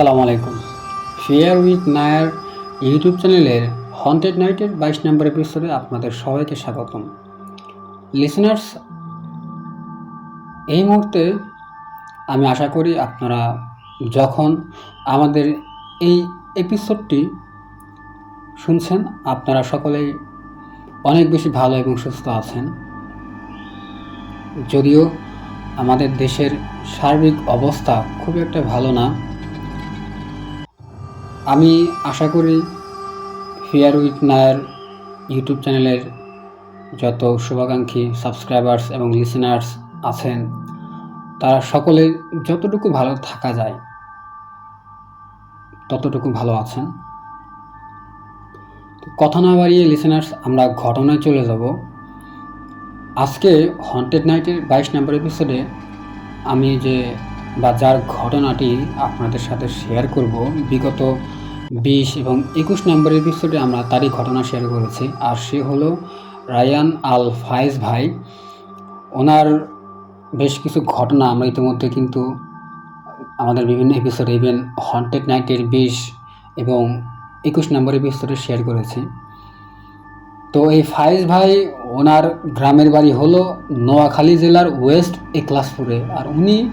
আসসালামু আলাইকুম। Fear with Nayar YouTube চ্যানেলের হন্টেড নাইটের বাইশ নম্বর এপিসোডে আপনাদের সবাইকে স্বাগতম। লিসনার্স এই মুহূর্তে আমি আশা করি আপনারা যখন আমাদের এই এপিসোডটি শুনছেন, আপনারা সকলেই অনেক বেশি ভালো এবং সুস্থ আছেন। যদিও আমাদের দেশের সার্বিক অবস্থা খুব একটা ভালো না আমি আশা করি ফিয়ার উইথ নায়ার ইউটিউব চ্যানেলের যত শুভাকাঙ্ক্ষী সাবস্ক্রাইবার্স এবং লিসেনার্স আছেন, তারা সকলে যতটুকু ভালো থাকা যায়, ততটুকু ভালো আছেন। কথা না বাড়িয়ে লিসেনার্স আমরা ঘটনায় চলে যাব। আজকে হন্টেড নাইটের বাইশ নম্বর এপিসোডে আমি যে বা যার ঘটনাটি আপনাদের সাথে শেয়ার করব, বিগত বিশ এবং একুশ নম্বর এপিসোডে আমরা তারই ঘটনা শেয়ার করেছি। আর সে হলো রায়ান আল ফায়েজ ভাই। ওনার বেশ কিছু ঘটনা আমরা ইতিমধ্যে কিন্তু আমাদের বিভিন্ন এপিসোডে ইভেন হন্টেড নাইটের বিশ এবং একুশ নম্বর এপিসোডে শেয়ার করেছি। তো এই ফায়েজ ভাই ওনার গ্রামের বাড়ি হলো নোয়াখালী জেলার ওয়েস্ট একলাসপুরে আর উনি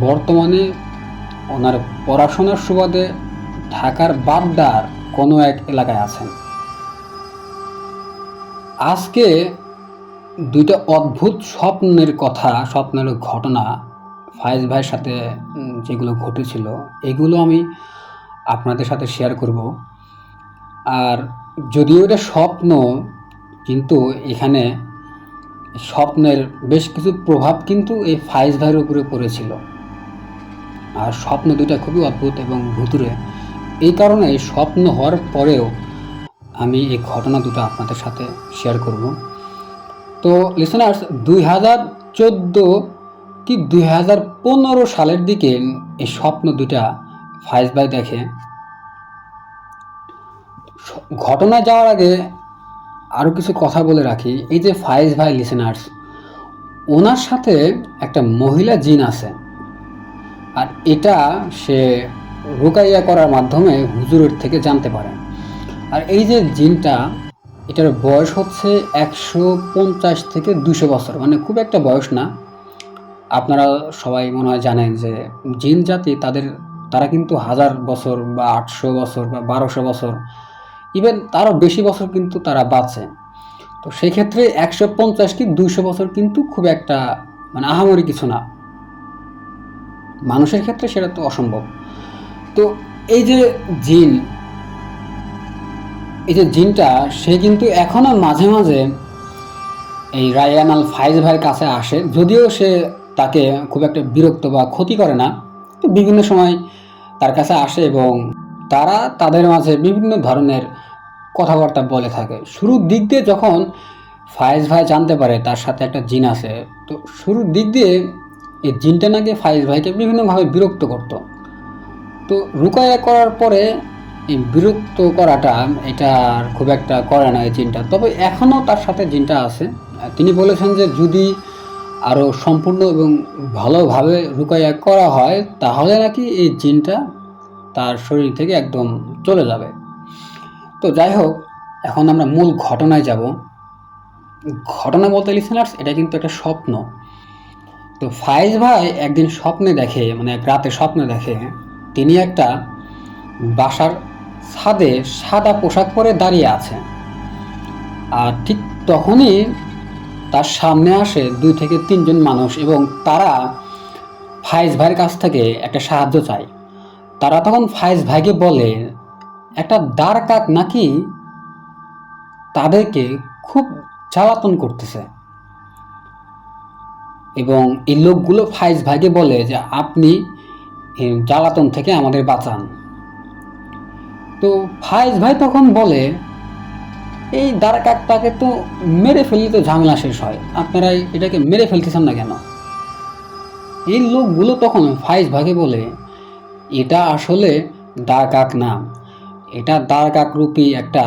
বর্তমানে ওনার পড়াশোনার সুবাদে ঢাকার বাড্ডার কোনো এক এলাকায় আছেন। আজকে দুইটা অদ্ভুত স্বপ্নের কথা, স্বপ্নের ঘটনা ফায়েজ ভাইয়ের সাথে যেগুলো ঘটেছিল, এগুলো আমি আপনাদের সাথে শেয়ার করব। আর যদিও এটা স্বপ্ন, কিন্তু এখানে স্বপ্নের বেশ কিছু প্রভাব কিন্তু এই ফায়েজ ভাইয়ের উপরে পড়েছিল। আর স্বপ্ন দুটা খুবই অদ্ভুত এবং ভুতুরে এই কারণে স্বপ্ন হওয়ার পরেও আমি এই ঘটনা দুটো আপনাদের সাথে শেয়ার করব। তো লিসনার্স দুই হাজার চোদ্দ কি দুই হাজার পনেরো সালের দিকে এই স্বপ্ন দুটা ফাইজ ভাই দেখে। ঘটনা যাওয়ার আগে আরও কিছু কথা বলে রাখি। এই যে ফাইজ ভাই লিসেনার্স ওনার সাথে একটা মহিলা জিন আছে। আর এটা সে রুকাইয়া করার মাধ্যমে হুজুরের থেকে জানতে পারে আর এই যে জিনটা, এটার বয়স হচ্ছে একশো পঞ্চাশ থেকে দুশো বছর। মানে খুব একটা বয়স না। আপনারা সবাই মনে হয় জানেন যে জিন জাতি তাদের, তারা কিন্তু হাজার বছর বা আটশো বছর বা বারোশো বছর ইভেন তারও বেশি বছর কিন্তু তারা বাঁচে তো সেই ক্ষেত্রে একশো পঞ্চাশ কি দুইশো বছর কিন্তু খুব একটা মানে আহামরি কিছু না। মানুষের ক্ষেত্রে সেটা তো অসম্ভব। তো এই যে জিন, এই যে জিনটা, সে কিন্তু এখনও মাঝে মাঝে এই রায়ান আল ফাইজ ভাইয়ের কাছে আসে। যদিও সে তাকে খুব একটা বিরক্ত বা ক্ষতি করে না তো বিভিন্ন সময় তার কাছে আসে এবং তারা তাদের মাঝে বিভিন্ন ধরনের কথাবার্তা বলে থাকে। শুরুর দিক দিয়ে যখন ফায়েজ ভাই জানতে পারে তার সাথে একটা জিন আছে, তো শুরুর দিক দিয়ে এই জিনটা নাকি ফায়েজ ভাইকে বিভিন্নভাবে বিরক্ত করতো। তো রুকায়া করার পরে এই বিরক্ত করাটা এটা আর খুব একটা করে না এই জিনটা। তবে এখনও তার সাথে জিনটা আছে। তিনি বলেছেন যে যদি আরও সম্পূর্ণ এবং ভালোভাবে রুকাইয়া করা হয়, তাহলে নাকি এই জিনটা তার শরীর থেকে একদম চলে যাবে। তো যাই হোক, এখন আমরা মূল ঘটনায় যাব। ঘটনা বলতে লিসেনার্স এটা কিন্তু একটা স্বপ্ন। তো ফায়েজ ভাই একদিন স্বপ্নে দেখে মানে এক রাতে স্বপ্নে দেখে, তিনি একটা বাসার ছাদে সাদা পোশাক পরে দাঁড়িয়ে আছে। আর ঠিক তখনই তার সামনে আসে দুই থেকে তিনজন মানুষ এবং তারা ফায়েজ ভাইয়ের কাছ থেকে একটা সাহায্য চায়। তারা তখন ফায়েজ ভাইকে বলে, একটা দাঁড় কাক নাকি তাদেরকে খুব জ্বালাতন করতেছে? এবং এই লোকগুলো ফায়েজ ভাইকে বলে যে, আপনি জ্বালাতন থেকে আমাদের বাঁচান। তো ফায়েজ ভাই তখন বলে, এই দ্বারকাকটাকে তো মেরে ফেললে তো ঝামেলা শেষ হয়। আপনারা এটাকে মেরে ফেলতেছেন না কেন? এই লোকগুলো তখন ফাইজ ভাগে বলে এটা আসলে দ্বারকাক না এটা দ্বারকাক রূপী একটা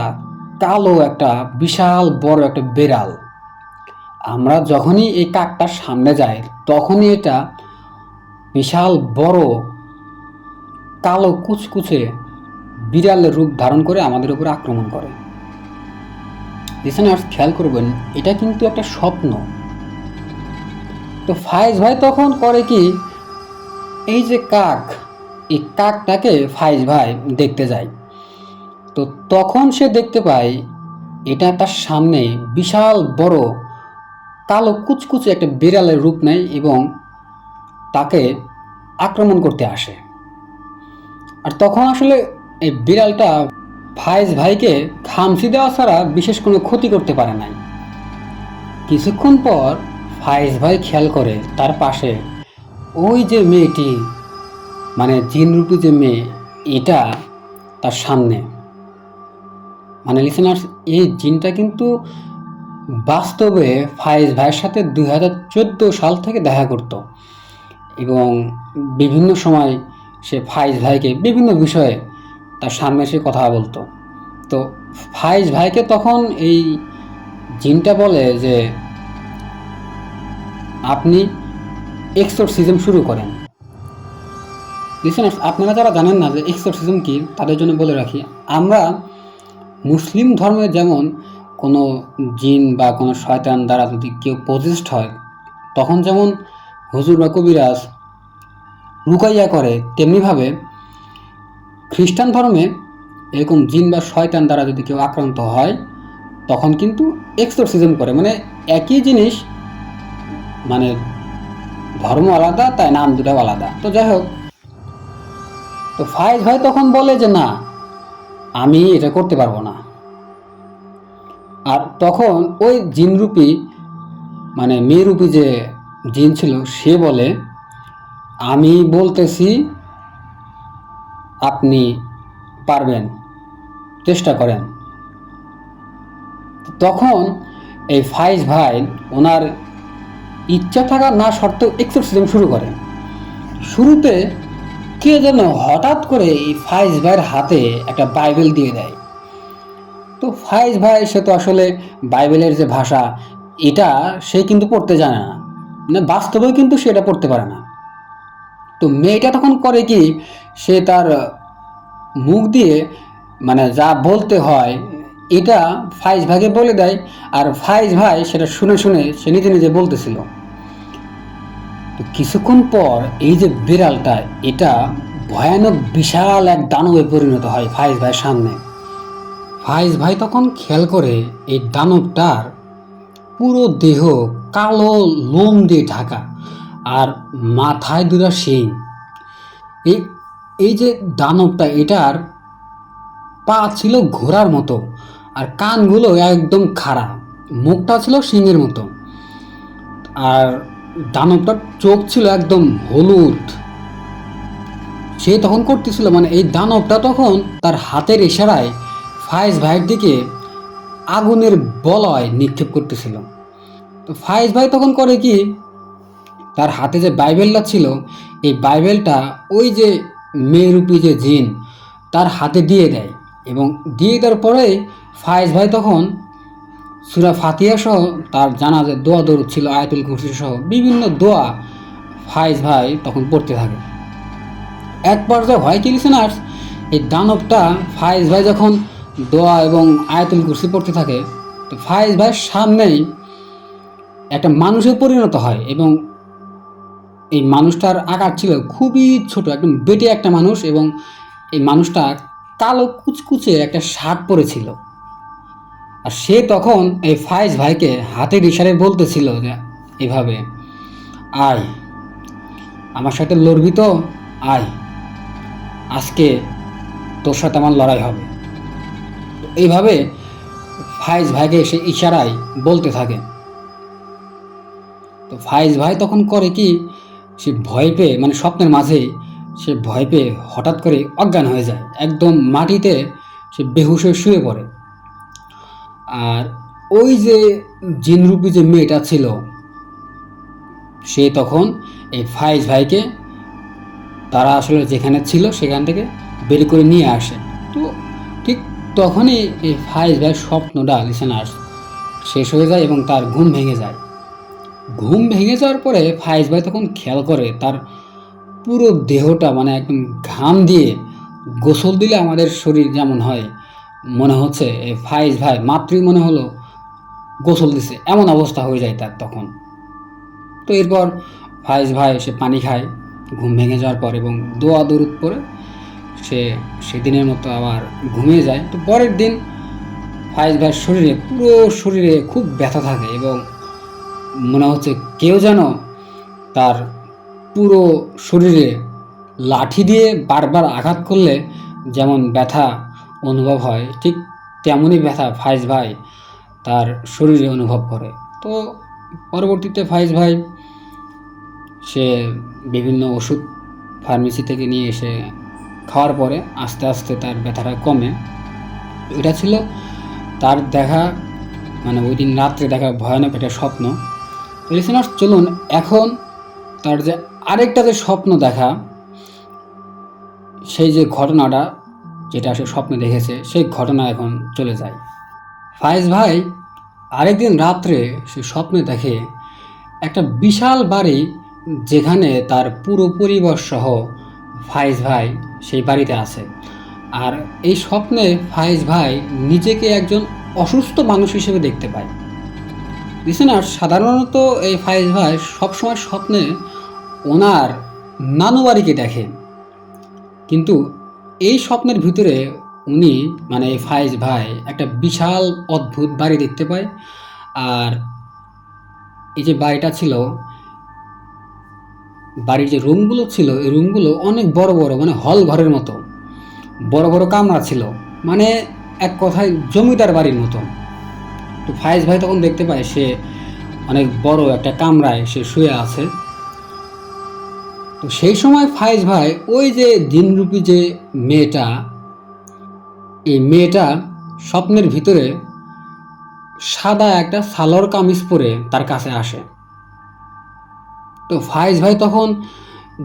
কালো একটা বিশাল বড় একটা বেড়াল। আমরা যখনই এই কাকটার সামনে যাই, তখনই এটা বিশাল বড় কালো কুচকুচে বিড়ালের রূপ ধারণ করে আমাদের উপরে আক্রমণ করে। লিসেনার্স খেয়াল করবেন, এটা কিন্তু একটা স্বপ্ন। তো ফায়েজ ভাই তখন করে কি, এই যে কাক এই কাকটাকে ফায়েজ ভাই দেখতে যায়। তো তখন সে দেখতে পায়, এটা তার সামনে বিশাল বড় কালো কুচকুচে একটা বিড়ালের রূপ নেয় এবং তাকে আক্রমণ করতে আসে। আর তখন আসলে এই বিড়ালটা ফায়েজ ভাইকে খামসি দেওয়া ছাড়া বিশেষ কোনো ক্ষতি করতে পারে নাই। কিছুক্ষণ পর ফায়েজ ভাই খেয়াল করে তার পাশে ওই যে মেয়েটি মানে জিন জিনরূপী যে মেয়ে, এটা তার সামনে। মানে লিসেনার্স এই জিনটা কিন্তু বাস্তবে ফায়েজ ভাইয়ের সাথে দু হাজার চোদ্দ সাল থেকে দেখা করত। এবং বিভিন্ন সময় সে ফায়েজ ভাইকে বিভিন্ন বিষয়ে তার সামনে এসে কথা বলতো। তো ফায়েজ ভাইকে তখন এই জিনটা বলে যে, আপনি এক্সোরসিজম শুরু করেন। লিসেনার্স আপনারা যারা জানেন না যে এক্সোরসিজম কী, তাদের জন্য বলে রাখি, আমরা মুসলিম ধর্মে যেমন কোনো জিন বা কোনো শয়তান দ্বারা যদি কেউ পজিস্ট হয়, তখন যেমন হুজুর বা কবিরাজ রুকাইয়া করে, তেমনিভাবে খ্রিস্টান ধর্মে এরকম জিন বা শয়তান দ্বারা যদি কেউ আক্রান্ত হয়, তখন কিন্তু এক্সোরসিজম করে। মানে একই জিনিস মানে ধর্ম আলাদা, তাই নাম দুটাও আলাদা। তো যাই হোক তো ফায়েজ ভাই তখন বলে যে, না, আমি এটা করতে পারব না। আর তখন ওই জিনরূপী মানে মেয়েরূপী যে জিন ছিল, সে বলে, আমি বলতেছি, আপনি পারবেন, চেষ্টা করেন। তখন এই ফাইজ ভাই ওনার ইচ্ছা থাকা না সত্ত্বেও এক্সোরসিজম শুরু করে শুরুতে কে যেন হঠাৎ করে এই ফাইজ ভাইয়ের হাতে একটা বাইবেল দিয়ে দেয়। তো ফাইজ ভাই, সে তো আসলে বাইবেলের যে ভাষা, এটা সে কিন্তু পড়তে জানে না। মানে বাস্তবেও কিন্তু সে এটা পড়তে পারে না। তো মেয়েটা তখন করে কি, সে তার মুখ দিয়ে মানে যা বলতে হয়, এটা ফাইজ ভাইকে বলে দেয়। আর ফাইজ ভাই সেটা শুনে শুনে সে নিজে নিজে বলতেছিল। তো কিছুক্ষণ পর এই যে বিড়ালটা, এটা ভয়ানক, বিশাল এক দানবে পরিণত হয় ফাইজ ভাইয়ের সামনে। ফাইজ ভাই তখন খেয়াল করে এই দানবটার পুরো দেহ কালো লোম দিয়ে ঢাকা আর মাথায় দুটা শিং। এই এই যে দানবটা, এটার পা ছিল ঘোড়ার মতো আর কানগুলো একদম খাড়া। মুখটা ছিল সিংহের মতো। আর দানবটার চোখ ছিল একদম হলুদ। সে তখন করতেছিল মানে এই দানবটা তখন তার হাতের ইশারায় ফায়েজ ভাইয়ের দিকে আগুনের বলয় নিক্ষেপ করতেছিল। তো ফায়েজ ভাই তখন করে কি, তার হাতে যে বাইবেলটা ছিল, এই বাইবেলটা ওই যে মেয়েরূপী যে জিন, তার হাতে দিয়ে দেয় এবং দিয়ে দেওয়ার পরে ফায়েজ ভাই তখন সুরা ফাতিয়া সহ তার জানা যে দোয়া দরুদ ছিল, আয়াতুল কুরসি সহ বিভিন্ন দোয়া ফায়েজ ভাই তখন পড়তে থাকে। এক পর্যায়ে হয় কি লিসেনার্স এই দানবটা ফায়েজ ভাই যখন দোয়া এবং আয়াতুল কুরসি পড়তে থাকে, তো ফায়েজ ভাইয়ের সামনেই একটা মানুষে পরিণত হয় এবং এই মানুষটার আকার ছিল খুবই ছোট, একদম বেটে একটা মানুষ এবং এই মানুষটা কালো কুচকুচে একটা শার্ট পরেছিল। আর সে তখন এই ফায়েজ ভাইকে হাতের ইশারায় বলতেছিল যে, এভাবে, আয়, আমার সাথে লড়বি তো, আয়, আজকে তোর সাথে আমার লড়াই হবে। এইভাবে ফায়েজ ভাইকে সে ইশারায় বলতে থাকে। তো ফায়েজ ভাই তখন করে কি, সে ভয় পেয়ে মানে স্বপ্নের মাঝে সে ভয় পেয়ে হঠাৎ করে অজ্ঞান হয়ে যায়। একদম মাটিতে সে বেহুশ শুয়ে পড়ে। আর ওই যে জিনরূপী যে মেয়েটা ছিল, সে তখন এই ফাইজ ভাইকে তারা আসলে যেখানে ছিল সেখান থেকে বের করে নিয়ে আসে। তো ঠিক তখনই এই ফাইজ ভাই স্বপ্নটা লিসেনার্স শেষ হয়ে যায় এবং তার ঘুম ভেঙে যায়। ঘুম ভেঙে যাওয়ার পরে ফাইজ ভাই তখন খেয়াল করে তার পুরো দেহটা মানে একদম ঘাম দিয়ে গোসল দিলে আমাদের শরীর যেমন হয় মনে হচ্ছে ফাইজ ভাই মাত্রই মনে হলো গোসল দিছে। এমন অবস্থা হয়ে যায় তার তখন। তো এরপর ফাইজ ভাই সে পানি খায়, ঘুম ভেঙে যাওয়ার পর এবং দোয়া দরুদ পরে সে সেদিনের মতো আবার ঘুমিয়ে যায়। তো পরের দিন ফাইজ ভাইয়ের শরীরে, পুরো শরীরে খুব ব্যথা থাকে এবং মনে হচ্ছে কেউ যেন তার পুরো শরীরে লাঠি দিয়ে বারবার আঘাত করলে যেমন ব্যথা অনুভব হয়, ঠিক তেমনই ব্যথা ফাইজ ভাই তার শরীরে অনুভব করে। তো পরবর্তীতে ফাইজ ভাই সে বিভিন্ন ওষুধ ফার্মেসি থেকে নিয়ে এসে খাওয়ার পরে আস্তে আস্তে তার ব্যথাটা কমে। এটা ছিল তার দেখা মানে ওই দিন রাত্রে দেখা ভয়ানক একটা স্বপ্ন। লিসেনার্স চলুন এখন তার যে আরেকটা যে স্বপ্ন দেখা, সেই যে ঘটনাটা যেটা সে স্বপ্নে দেখেছে, সেই ঘটনা এখন চলে যায়। ফায়েজ ভাই আরেকদিন রাত্রে সে স্বপ্নে দেখে একটা বিশাল বাড়ি যেখানে তার পুরো পরিবার সহ ফায়েজ ভাই সেই বাড়িতে আছে। আর এই স্বপ্নে ফায়েজ ভাই নিজেকে একজন অসুস্থ মানুষ হিসেবে দেখতে পায়। লিসেনার সাধারণত এই ফায়েজ ভাই সবসময় স্বপ্নে ওনার নানু বাড়িকে দেখে। কিন্তু এই স্বপ্নের ভিতরে উনি মানে ফায়েজ ভাই, একটা বিশাল অদ্ভুত বাড়ি দেখতে পায়। আর এই যে বাড়িটা ছিল, বাড়ির যে রুমগুলো ছিল, এই রুমগুলো অনেক বড় বড় মানে হল ঘরের মতো। বড় বড় কামরা ছিল মানে এক কথায় জমিদার বাড়ির মতো। তো ফায়েজ ভাই তখন দেখতে পায়, সে অনেক বড় একটা কামরায় সে শুয়ে আছে। তো সেই সময় ফায়েজ ভাই, ওই যে দিনরূপী যে মেয়েটা, এই মেয়েটা স্বপ্নের ভিতরে সাদা একটা সালোয়ার কামিজ পরে তার কাছে আসে। তো ফায়েজ ভাই তখন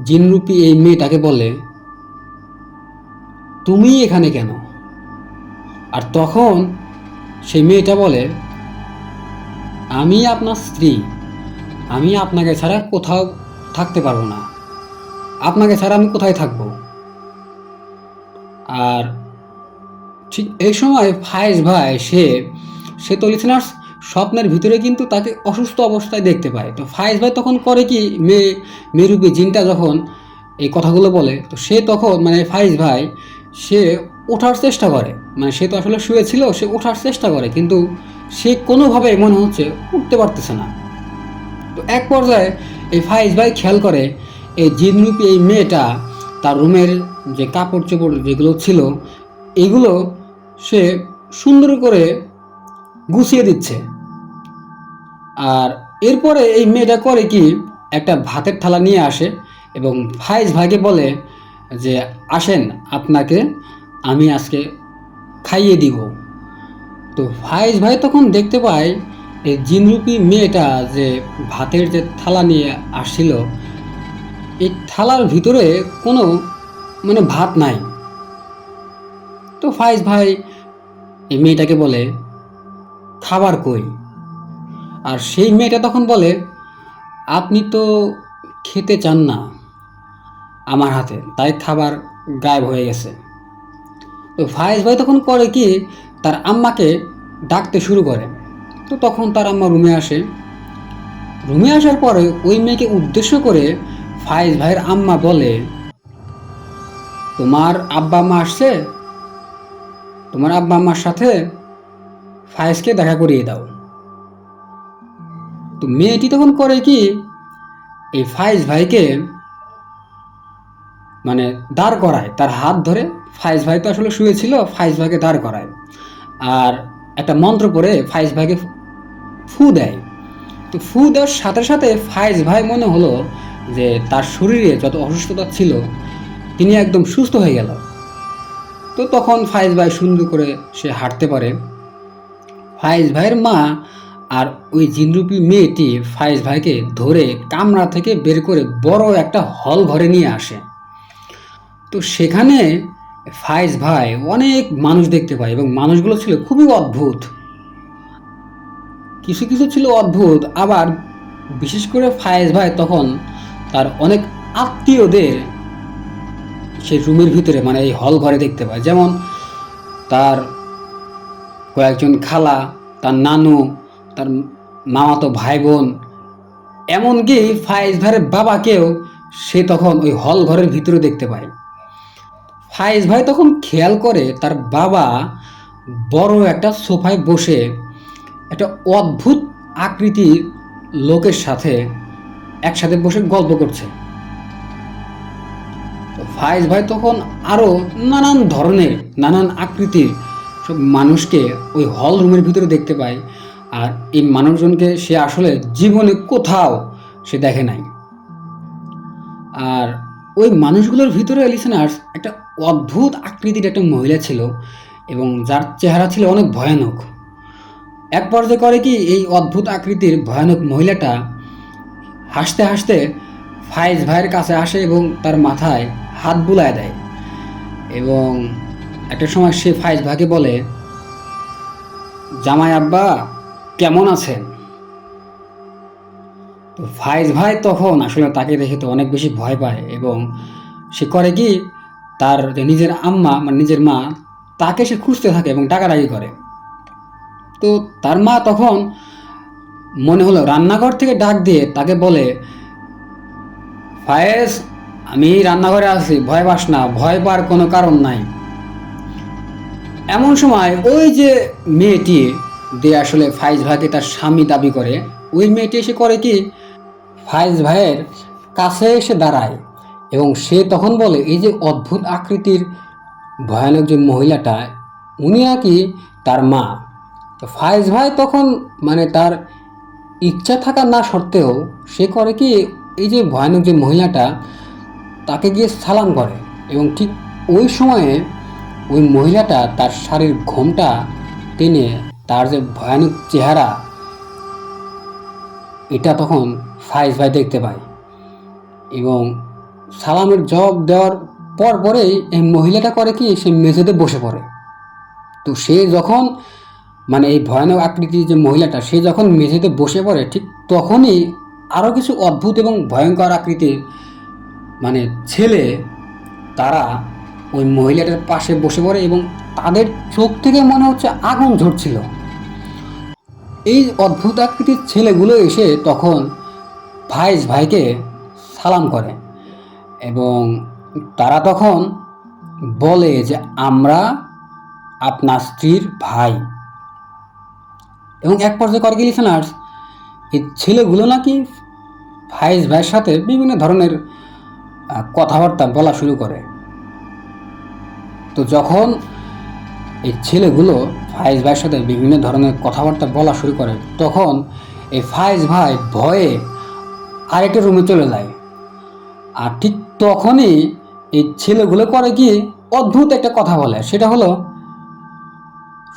জিনরূপী এই মেয়েটাকে বলে, তুমি এখানে কেন? আর তখন সেই মেয়েটা বলে, আমি আপনার স্ত্রী, আমি আপনাকে ছাড়া কোথাও থাকতে পারব না। আপনাকে ছাড়া আমি কোথায় থাকব? আর ঠিক এই সময় ফায়েজ ভাই, সে সে তো লিসেনার্স স্বপ্নের ভিতরে কিন্তু তাকে অসুস্থ অবস্থায় দেখতে পায়। তো ফায়েজ ভাই তখন করে কি, মেয়ে মেরুবি জিনটা যখন এই কথাগুলো বলে, তো সে তখন মানে ফায়েজ ভাই, সে ওঠার চেষ্টা করে। মানে সে তো আসলে শুয়েছিল সে ওঠার চেষ্টা করে, কিন্তু সে কোনোভাবে মনে হচ্ছে উঠতে পারতেছে না। তো এক পর্যায়ে এই ফায়েজ ভাই খেয়াল করে এই জিনরূপী এই মেয়েটা তার রুমের যে কাপড় চোপড় যেগুলো ছিল, এগুলো সে সুন্দর করে গুছিয়ে দিচ্ছে। আর এরপরে এই মেয়েটা করে কি, একটা ভাতের থালা নিয়ে আসে এবং ফাইজ ভাইকে বলে যে, আসেন, আপনাকে আমি আজকে খাইয়ে দিব। তো ফাইজ ভাই তখন দেখতে পায়, এই জিনরূপী মেয়েটা যে ভাতের যে থালা নিয়ে আসছিল এই থালার ভিতরে কোনো মানে ভাত নাই। তো ফাইজ ভাই, এই মেয়েটাকে বলে, খাবার কই? আর সেই মেয়েটা তখন বলে, আপনি তো খেতে চান না আমার হাতে, তাই খাবার গায়েব হয়ে গেছে। তো ফায়েজ ভাই তখন করে কি, তার আম্মাকে ডাকতে শুরু করে। তো তখন তার আম্মা রুমে আসে। রুমে আসার পরে ওই মেয়েকে উদ্দেশ্য করে ফায়েজ ভাইয়ের আম্মা বলে, তোমার আব্বা আম্মা আসছে? তোমার আব্বা আম্মার সাথে ফায়েজকে দেখা করিয়ে দাও। তো মেয়েটি তখন করে কি, এই ফায়েজ ভাইকে মানে দাঁড় করায়, তার হাত ধরে। ফায়েজ ভাই তো আসলে শুয়েছিল ফায়েজ ভাইকে দাঁড় করায়। আর একটা মন্ত্র পড়ে ফায়েজ ভাইকে ফু দেয়। তো ফু দেওয়ার সাথে সাথে ফায়েজ ভাই মনে হলো যে তার শরীরে যত অসুস্থতা ছিল, তিনি একদম সুস্থ হয়ে গেল। তো তখন ফায়েজ ভাই সুন্দর করে সে হাঁটতে পারে। ফায়েজ ভাইয়ের মা আর ওই জিনরূপী মেয়েটি ফায়েজ ভাইকে ধরে কামরা থেকে বের করে বড় একটা হল ঘরে নিয়ে আসে। তো সেখানে ফায়েজ ভাই অনেক মানুষ দেখতে পায় এবং মানুষগুলো ছিল খুবই অদ্ভুত। কিছু কিছু ছিল অদ্ভুত, আবার বিশেষ করে ফায়েজ ভাই তখন তার অনেক আত্মীয়দের সে রুমের ভিতরে মানে এই হল ঘরে দেখতে পায়। যেমন তার কয়েকজন খালা, তার নানু, তার মামাতো ভাই বোন এমনকি ফাইজ ভাইয়ের বাবাকেও সে তখন ওই হল ঘরের ভিতরে দেখতে পায়। ফায়েজ ভাই তখন খেয়াল করে তার বাবা বড় একটা সোফায় বসে একটা অদ্ভুত আকৃতির লোকের সাথে একসাথে বসে গল্প করছে। তো ফাইজ ভাই তখন আরও নানান ধরনের, নানান আকৃতির সব মানুষকে ওই হল রুমের ভিতরে দেখতে পায়। আর এই মানুষজনকে সে আসলে জীবনে কোথাও সে দেখে নাই। আর ওই মানুষগুলোর ভিতরে লিসেনার্স একটা অদ্ভুত আকৃতির একটা মহিলা ছিল এবং যার চেহারা ছিল অনেক ভয়ানক। এক পর্যায়ে করে কি এই অদ্ভুত আকৃতির ভয়ানক মহিলাটা হাসতে হাসতে ফাইজ ভাইয়ের কাছে আসে এবং তার মাথায় হাত বুলায় দেয়। এবং একটা সময় সে ফাইজ ভাইকে বলে, জামাই আব্বা, কেমন আছেন? তো ফাইজ ভাই তখন আসলে তাকে দেখে তো অনেক বেশি ভয় পায় এবং সে করে কি, তার নিজের আম্মা মানে নিজের মা, তাকে সে খুঁজতে থাকে এবং টাকা ডাকাডাকি করে। তো তার মা তখন মনে হলো রান্নাঘর থেকে ডাক দিয়ে তাকে বলে, ফায়েজ, আমি রান্নাঘরে আছি, ভয় পাস না, ভয় পাওয়ার কোনো কারণ নাই। এমন সময় ওই যে মেয়েটি যে আসলে ফাইজ ভাইকে তার স্বামী দাবি করে, ওই মেয়েটি এসে করে কি ফাইজ ভাইয়ের কাছে এসে দাঁড়ায় এবং সে তখন বলে, এই যে অদ্ভুত আকৃতির ভয়ানক যে মহিলাটা, উনি নাকি তার মা। তো ফাইজ ভাই তখন মানে তার ইচ্ছা থাকা না সত্ত্বেও সে করে কি এই যে ভয়ানক যে মহিলাটা, তাকে গিয়ে সালাম করে এবং ঠিক ওই সময়ে ওই মহিলাটা তার শাড়ির ঘোমটা টেনে তার যে ভয়ানক চেহারা, এটা তখন ফাইজ ভাই দেখতে পায় এবং সালামের জবাব দেওয়ার পর পরেই এই মহিলাটা করে কি সে মেঝেতে বসে পড়ে। তো সে যখন মানে এই ভয়ানক আকৃতির যে মহিলাটা, সে যখন মেঝেতে বসে পড়ে, ঠিক তখনই আরও কিছু অদ্ভুত এবং ভয়ঙ্কর আকৃতির মানে ছেলে তারা ওই মহিলাটার পাশে বসে পড়ে এবং তাদের চোখ থেকে মনে হচ্ছে আগুন ঝরছিল। এই অদ্ভুত আকৃতির ছেলেগুলো এসে তখন ভাইস ভাইকে সালাম করে এবং তারা তখন বলে যে, আমরা আপনার স্ত্রীর ভাই। এবং এক পর্যায়ে করে কি লিসেনার্স এই ছেলেগুলো নাকি ফাইজ ভাইয়ের সাথে বিভিন্ন ধরনের কথাবার্তা বলা শুরু করে। তো যখন এই ছেলেগুলো ফাইজ ভাইয়ের সাথে বিভিন্ন ধরনের কথাবার্তা বলা শুরু করে, তখন এই ফাইজ ভাই ভয়ে আরেকটা রুমে চলে যায়। আর ঠিক তখনই এই ছেলেগুলো করে কি অদ্ভুত একটা কথা বলে। সেটা হলো,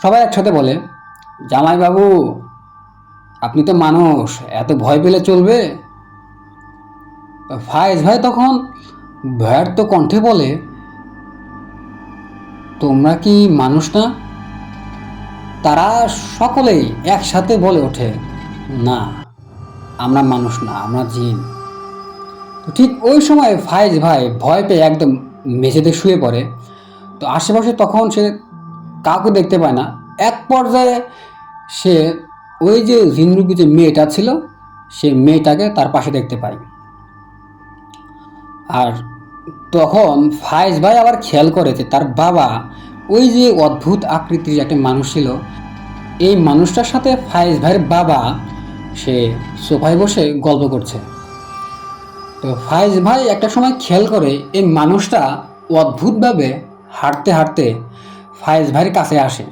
সবাই একসাথে বলে জামাইবাবু, আপনি তো মানুষ, এত ভয় পেলে চলবে? ফায়েজ ভাই তখন ভয়ার্ত কণ্ঠে বলে, তোমরা কি মানুষ না? তারা সকলেই একসাথে বলে ওঠে, না, আমরা মানুষ না, আমরা জিন। ঠিক ওই সময় ফায়েজ ভাই ভয় পেয়ে একদম মেঝেতে শুয়ে পড়ে। তো আশেপাশে তখন সে কাউকে দেখতে পায় না। এক পর্যায়ে সে ওই যে জিনরূপী যে মেয়েটা ছিল, সে মেয়েটাকে তার পাশে দেখতে পায়। আর তখন ফায়েজ ভাই আবার খেয়াল করে যে তার বাবা ওই যে অদ্ভুত আকৃতির একটা মানুষ ছিল, এই মানুষটার সাথে ফায়েজ ভাইয়ের বাবা সে সোফায় বসে গল্প করছে। তো ফায়েজ ভাই একটা সময় খেয়াল করে এই মানুষটা অদ্ভুতভাবে হাঁটতে হাঁটতে ফায়েজ ভাইয়ের কাছে আসে।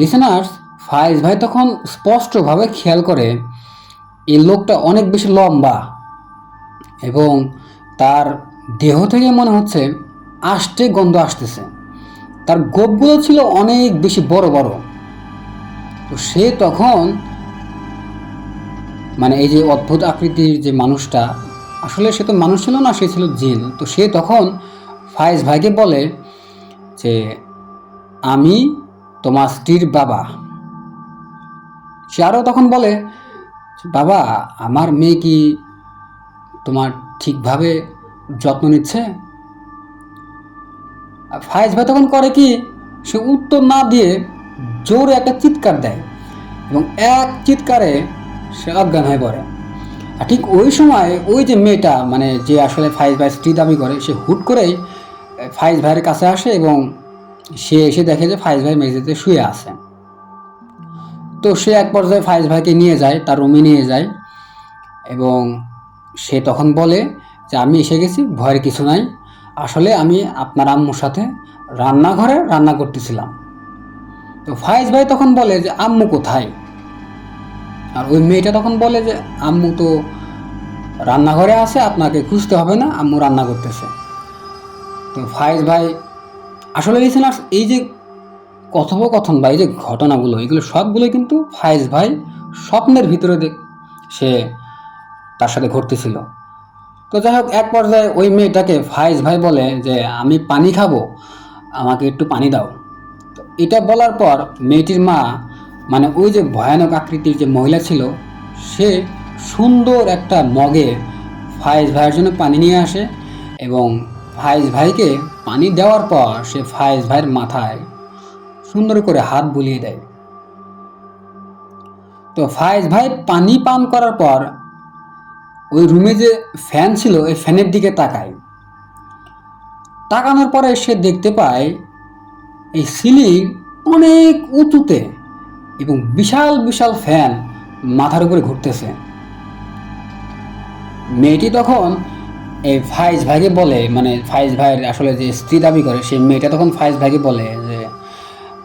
লিসেনার্স ফায়েজ ভাই তখন স্পষ্টভাবে খেয়াল করে এই লোকটা অনেক বেশি লম্বা এবং তার দেহ থেকে মনে হচ্ছে আষ্টে গন্ধ আসতেছে। তার গোপগুলো ছিল অনেক বেশি বড় বড়। তো সে তখন মানে এই যে অদ্ভুত আকৃতির যে মানুষটা, আসলে সে তো মানুষ ছিল না, সে ছিল জিন তো সে তখন ফায়েজ ভাইকে বলে যে, আমি তোমার স্ত্রীর বাবা। সে আরও তখন বলে, বাবা, আমার মেয়ে কি তোমার ঠিকভাবে যত্ন নিচ্ছে? ফায়েজ ভাই তখন করে কি, সে উত্তর না দিয়ে জোরে একটা চিৎকার দেয় এবং এক চিৎকারে সে অজ্ঞান হয়ে পড়ে। আর ঠিক ওই সময় ওই যে মেয়েটা মানে যে আসলে ফাইজ ভাই স্ত্রী দাবি করে, সে হুট করেই ফাইজ ভাইয়ের কাছে আসে এবং সে এসে দেখে যে ফাইজ ভাই মেঝেতে শুয়ে আছে। তো সে এক পর্যায়ে ফাইজ ভাইকে নিয়ে যায়, তার রুমে নিয়ে যায় এবং সে তখন বলে যে, আমি এসে গেছি, ভয়ের কিছু নাই। আসলে আমি আপনার আম্মুর সাথে রান্নাঘরে রান্না করতেছিলাম। তো ফায়েজ ভাই তখন বলে যে, আম্মু কোথায়? আর ওই মেয়েটা তখন বলে যে, আম্মু তো রান্নাঘরে আছে, আপনাকে খুঁজতে হবে না, আম্মু রান্না করতেছে। তো ফায়েজ ভাই আসলে লিসেনার্স এই যে কথোপকথন বা এই যে ঘটনাগুলো, এগুলো সবগুলো কিন্তু ফায়েজ ভাই স্বপ্নের ভিতরে দেখ সে তার সাথে ঘটতেছিল। তো যাই হোক, এক পর্যায়ে ওই মেয়েটাকে ফাইজ ভাই বলে যে, আমি পানি খাব, আমাকে একটু পানি দাও। তো এটা বলার পর মেয়েটির মা মানে ওই যে ভয়ানক আকৃতির যে মহিলা ছিল, সে সুন্দর একটা মগে ফাইজ ভাইয়ের জন্য পানি নিয়ে আসে এবং ফায়েজ ভাইকে পানি দেওয়ার পর সে ফায়েজ ভাইয়ের মাথায় সুন্দর করে হাত বুলিয়ে দেয়। তো ফায়েজ ভাই পানি পান করার পর ওই রুমে যে ফ্যান ছিল, ওই ফ্যানের দিকে তাকায়। তাকানোর পরে সে দেখতে পায়, এই সিলিং অনেক উঁচুতে এবং বিশাল বিশাল ফ্যান মাথার উপরে ঘুরতেছে। মেয়েটি তখন এই ফাইজ ভাইকে বলে মানে ফাইজ ভাইয়ের আসলে যে স্ত্রী দাবি করে, সেই মেয়েটা তখন ফাইজ ভাইকে বলে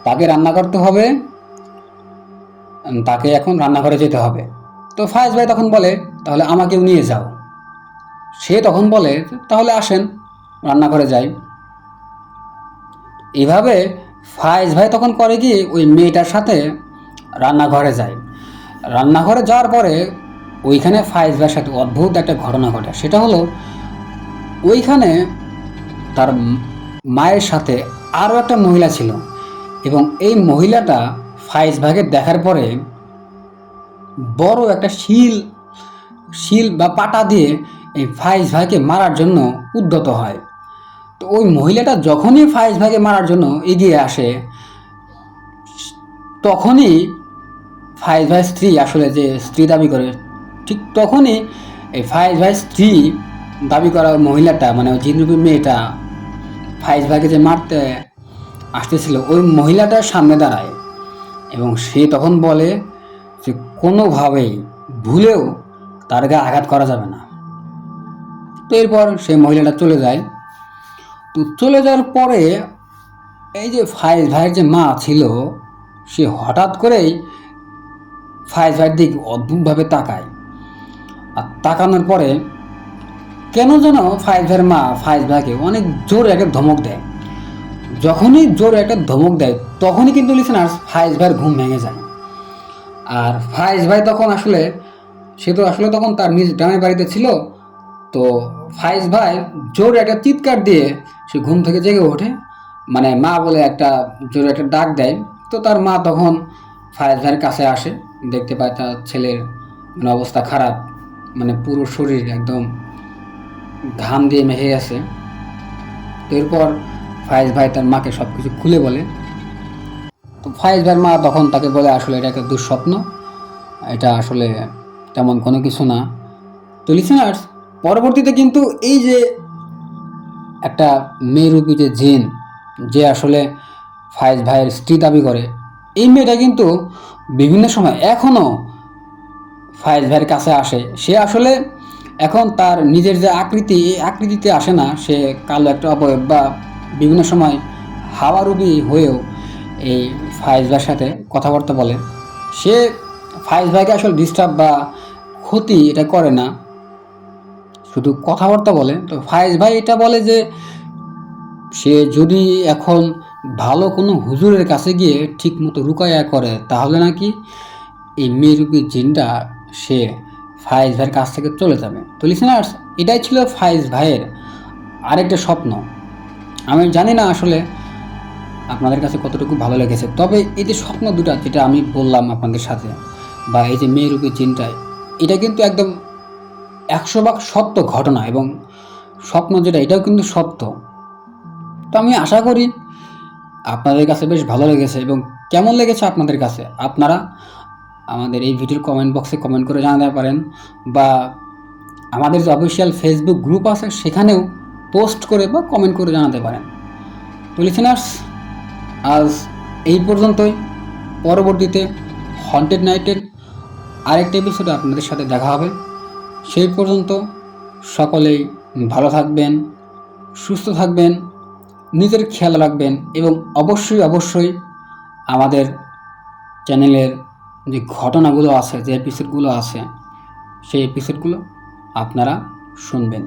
তাকে রান্না করতে হবে। তাকে এখন রান্নাঘরে যেতে হবে। তো ফায়েজ ভাই তখন বলে, তাহলে আমাকেও নিয়ে যাও। সে তখন বলে, তাহলে আসেন, রান্নাঘরে যাই। এভাবে ফায়েজ ভাই তখন করে কি ওই মেয়েটার সাথে রান্নাঘরে যায়। রান্নাঘরে যাওয়ার পরে ওইখানে ফায়েজ ভাইয়ের সাথে অদ্ভুত একটা ঘটনা ঘটে। সেটা হলো, ওইখানে তার মায়ের সাথে আরও একটা মহিলা ছিল। এবং এই মহিলাটা ফাইজ ভাগে দেখার পরে বড় একটা শিল শিল বা পাটা দিয়ে এই ফাইজ ভাইকে মারার জন্য উদ্যত হয়। তো ওই মহিলাটা যখনই ফাইজ ভাইকে মারার জন্য এগিয়ে আসে, তখনই ফাইজ ভাই স্ত্রী আসলে যে স্ত্রী দাবি করে, ঠিক তখনই এই ফাইজ ভাই স্ত্রী দাবি করা মহিলাটা মানে জিনরূপী মেয়েটা ফাইজ ভাইকে যে মারতে আসতেছিল, ওই মহিলাটার সামনে দাঁড়ায় এবং সে তখন বলে যে, কোনোভাবেই, ভুলেও তার গায়ে আঘাত করা যাবে না। তো এরপর সেই মহিলাটা চলে যায়। তো চলে যাওয়ার পরে এই যে ফাইজ ভাইয়ের যে মা ছিল, সে হঠাৎ করেই ফাইজ ভাইয়ের দিকে অদ্ভুতভাবে তাকায়। আর তাকানোর পরে কেন যেন ফাইজ ভাইয়ের মা ফাইজ ভাইকে অনেক জোরে একটা ধমক দেয়। যখনই জোর একটা ধমক দেয়, তখনই কিন্তু লিসেনার্স ফাইজ ভাইয়ের ঘুম ভেঙে যায়। আর ফাইজ ভাই তখন আসলে, সে তো আসলে তখন তার নিজ গ্রামের বাড়িতে ছিল, তো ফাইজ ভাই জোর একটা চিৎকার দিয়ে সে ঘুম থেকে জেগে ওঠে। মানে মা বলে একটা জোরে একটা ডাক দেয়, তো তার মা তখন ফায়েজ ভাইয়ের কাছে আসে, দেখতে পায় তার ছেলের মানে অবস্থা খারাপ মানে পুরো শরীর একদম ঘাম দিয়ে মেহে তো এরপর ফায়েজ ভাই তার মাকে সব কিছু খুলে বলে। তো ফায়েজ ভাইয়ের মা তখন তাকে বলে, আসলে এটা একটা দুঃস্বপ্ন। এটা আসলে তেমন কোনো কিছু না। তো লিসেনার্স পরবর্তীতে কিন্তু এই যে একটা মেয়েরূপী যে জিন, যে আসলে ফায়েজ ভাইয়ের স্ত্রী দাবি করে, এই মেয়েটা কিন্তু বিভিন্ন সময় এখনও ফায়েজ ভাইয়ের কাছে আসে। সে আসলে এখন তার নিজের যে আকৃতি, এই আকৃতিতে আসে না। সে কালো একটা অবয়ব বা বিভিন্ন সময় হাওয়ারুবি হয়েও এই ফায়েজ ভাইয়ের সাথে কথাবার্তা বলে। সে ফায়েজ ভাইকে আসলে ডিস্টার্ব বা ক্ষতি এটা করে না। শুধু কথাবার্তা বলে। তো ফায়েজ ভাই এটা বলে যে, সে যদি এখন ভালো কোনো হুজুরের কাছে গিয়ে ঠিক মতো রুকায়া করে, তাহলে নাকি এই মেয়েরূপী জিনটা সে ফায়েজ ভাইয়ের কাছ থেকে চলে যাবে। তো লিসেনার্স এটাই ছিল ফায়েজ ভাইয়ের আরেকটা স্বপ্ন। আমি জানি না আসলে আপনাদের কাছে কতটুকু ভালো লেগেছে, তবে এই যে স্বপ্ন দুটা যেটা আমি বললাম আপনাদের সাথে, বা এই যে মেয়েরূপী চিন্তায়, এটা কিন্তু একদম একশো ভাগ সত্য ঘটনা এবং স্বপ্ন যেটা, এটাও কিন্তু সত্য। তো আমি আশা করি আপনাদের কাছে বেশ ভালো লেগেছে এবং কেমন লেগেছে আপনাদের কাছে? আপনারা আমাদের এই ভিডিওর কমেন্ট বক্সে কমেন্ট করে জানাতে পারেন, বা আমাদের যে অফিসিয়াল ফেসবুক গ্রুপ আছে, সেখানেও পোস্ট করে বা কমেন্ট করে জানাতে পারেন। তো লিসেনার্স, আজ এই পর্যন্তই। পরবর্তীতে হন্টেড নাইটের আরেকটা এপিসোডে আপনাদের সাথে দেখা হবে। সেই পর্যন্ত সকলেই ভালো থাকবেন, সুস্থ থাকবেন, নিজের খেয়াল রাখবেন এবং অবশ্যই অবশ্যই আমাদের চ্যানেলের যে ঘটনাগুলো আছে, যে এপিসোডগুলো আছে, সেই এপিসোডগুলো আপনারা শুনবেন।